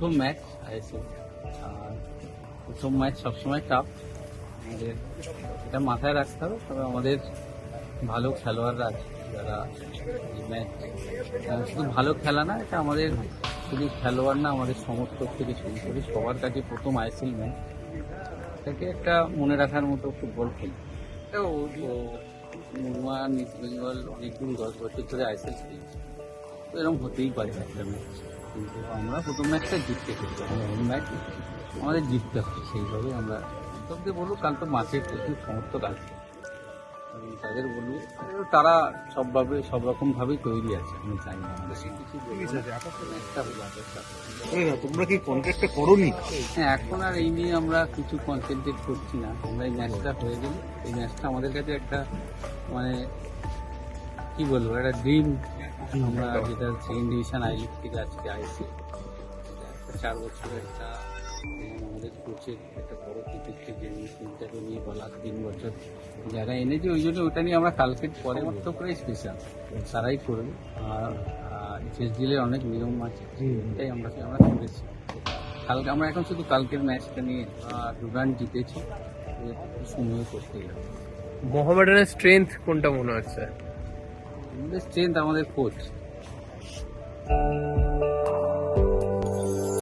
প্রথম match ISL আর প্রথম match সবসময় টাফ আমাদের এটা মাথায় রাখতে হবে তবে আমাদের ভালো খেলোয়াড়রা আছে যারা এই ম্যাচ আহ, শুধু ভালো খেলা না এটা আমাদের শুধু খেলোয়াড় না আমাদের সমর্থক থেকে শুরু করে সবার কাছে প্রথম আইএসএল ম্যাচ এটাকে একটা মনে রাখার মতো ফুটবল খেলি। ও ইস্ট বেঙ্গল অনেকদিন দশ বছর ধরে আইএসএল খেলছে। তো এরকম হতেই পারে একটা ম্যাচ আমরা প্রথম ম্যাচটা জিততে হোম ম্যাচ আমাদের জিততে হবে সেইভাবে আমরা তবে বলুক কাল তো মাঠের প্রচুর সমর্থক আছে। তাদের বলব তারা সবভাবে সব রকম ভাবেই তৈরি আছে আমি জানি আমাদের বলব। তোমরা কি কন্ট্রাক্টটা করোনি? হ্যাঁ এখন আর এই নিয়ে আমরা কিছু কনসেন্ট্রেট করছি না। আমরা এই ম্যাচটা হয়ে গেলে এই ম্যাচটা আমাদের কাছে একটা মানে কি বলব একটা ড্রিম আমরা যেটা সেকেন্ড ডিভিশন আই লিগ থেকে আজকে আইসি। চার বছরের একটা আমাদের কোচের একটা বড় কৃতিত্ব যে টিমটাকে নিয়ে বলা তিন বছর। যারা এনেছে ওই জন্য ওটা নিয়ে আমরা কালকে পরে মতো করে স্পেশাল তারাই করবে আর চেস ডিলের অনেক নিয়ম আছে। এটাই আমরা আমরা করেছি কালকে আমরা এখন শুধু কালকের ম্যাচটা নিয়ে দু রান জিতেছি। সময় করতে গেলে মোহামেডানের স্ট্রেংথ কোনটা মনে হচ্ছে? স্ট্রেংথ আমাদের কোচ